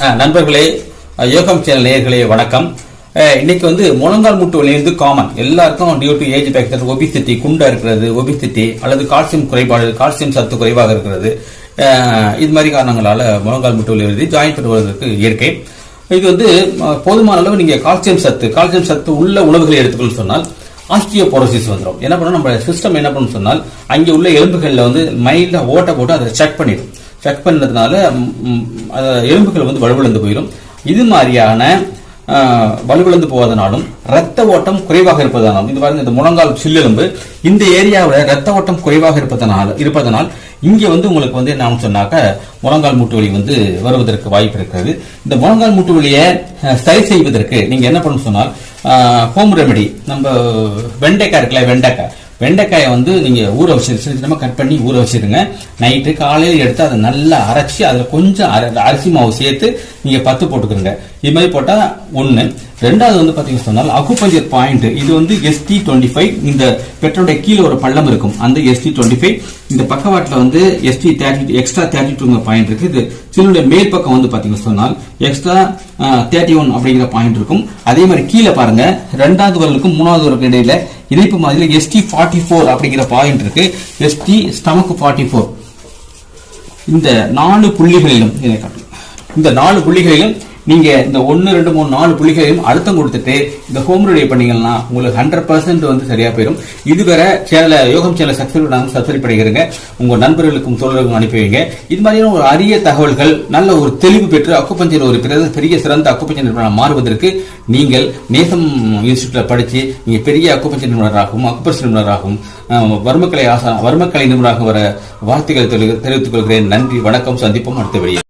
நண்பர்களே யோகம் சேனல் நேயர்களே வணக்கம். இன்னைக்கு வந்து முழங்கால் மூட்டு வலி வந்து காமன் எல்லாருக்கும் due to age factor obesity குண்டா இருக்கிறது ஒபிசிட்டி அல்லது கால்சியம் குறைபாடு கால்சியம் சத்து குறைவாக இருக்கிறது. இது மாதிரி காரணங்களால முழங்கால் மூட்டு வலி வருது ஜாயிண்ட் வருவதற்கு இயற்கை. இது வந்து போதுமான அளவு நீங்க கால்சியம் சத்து கால்சியம் சத்து உள்ள உணவுகளை எடுத்துக்கொள்ள சொன்னால் ஆஸ்டியோபோரோசிஸ் வந்துடும் என்ன பண்ணும்? நம்ம சிஸ்டம் என்ன பண்ணும் சொன்னால் அங்கே உள்ள எலும்புகளில் வந்து மைல்டா ஓட்ட போட்டு அதை செக் பண்ணிடும். செக் பண்ணதுனால எலும்புகள் வந்து வலுவிழந்து போயிடும் இது மாதிரியான வலுவிழந்து போவதனாலும் ரத்த ஓட்டம் குறைவாக இருப்பதனாலும் இது பாருங்க இந்த முழங்கால் சில்லெலும்பு இந்த ஏரியாவில் ரத்த ஓட்டம் குறைவாக இருப்பதனால் இருப்பதனால் இங்கே வந்து உங்களுக்கு வந்து என்ன சொன்னாக்க முழங்கால் மூட்டு வலி வந்து வருவதற்கு வாய்ப்பு இருக்கிறது. இந்த முழங்கால் மூட்டு வலியை சரி செய்வதற்கு நீங்கள் என்ன பண்ணணும் சொன்னால் ஹோம் ரெமெடி நம்ம வெண்டைக்காய் இருக்குல்ல வெண்டைக்காய். வெண்டைக்காயை வந்து நீங்கள் ஊற வச்சு சின்ன சின்னமா கட் பண்ணி ஊற வச்சிருங்க. நைட்டு காலையில் எடுத்து அதை நல்லா அரைச்சி அதில் கொஞ்சம் அரிசி மாவு சேர்த்து நீங்க பத்து போட்டுக்கிறங்க இது மாதிரி போட்டா ஒண்ணு. ரெண்டாவது வந்து பாத்தீங்கன்னா சொன்னால் அக்குபஞ்சர் பாயிண்ட் இது வந்து எஸ்டி டுவெண்ட்டி ஃபைவ் இந்த பெட்ரோடைய கீழே ஒரு பள்ளம் இருக்கும். அந்த எஸ்டி டுவெண்ட்டி ஃபைவ் இந்த பக்கவாட்டில் வந்து எஸ்டி தேர்ட்டி எக்ஸ்ட்ரா தேர்ட்டி டூங்கிற பாயிண்ட் இருக்கு. இது சிலுடைய மேல் பக்கம் வந்து பாத்தீங்கன்னா சொன்னால் எக்ஸ்ட்ரா தேர்ட்டி ஒன் அப்படிங்கிற பாயிண்ட் இருக்கும். அதே மாதிரி கீழே பாருங்க. ரெண்டாவது வரலுக்கும் மூணாவது வரலுக்கு இடையில இணைப்பு மாதிரியில் எஸ்டி ஃபார்ட்டி ஃபோர் அப்படிங்கிற பாயிண்ட் இருக்கு. எஸ்டி ஸ்டமக் ஃபார்ட்டி ஃபோர் இந்த நாலு புள்ளிகளிலும் இதை இந்த நாலு புள்ளிகளையும் நீங்க இந்த ஒன்னு ரெண்டு மூணு நாலு புள்ளிகளையும் அழுத்தம் கொடுத்துட்டு இந்த ஹோம் ரெடி பண்ணீங்கன்னா உங்களுக்கு ஹண்ட்ரட் பர்சன்ட் வந்து சரியா போயிடும் இதுவரை சேனல யோகம் சேனல் சப்ஸ்கிரைப் நாங்கள் சப்ஸ்கிரைப் பண்ணிக்கிறங்க உங்க நண்பர்களுக்கும் தோழர்களுக்கும் அனுப்பி வைங்க. இது மாதிரியான ஒரு அரிய தகவல்கள் நல்ல ஒரு தெளிவு பெற்று அக்குப்பஞ்சர் ஒரு பிறகு பெரிய சிறந்த அக்குப்பஞ்சர் நிறுவனம் மாறுவதற்கு நீங்கள் நேசம் இன்ஸ்டியூட்ல படிச்சு நீங்க பெரிய அக்குப்பஞ்சர் நிபுணராகவும் அக்குப்பஞ்சர் நிபுணராகவும் வர்மக்கலை ஆசா வர்மக்கலை நிபுணராக வர வாழ்த்துக்களை தெரிவித்துக் கொள்கிறேன். நன்றி வணக்கம் சந்திப்போம் அடுத்த வெளியே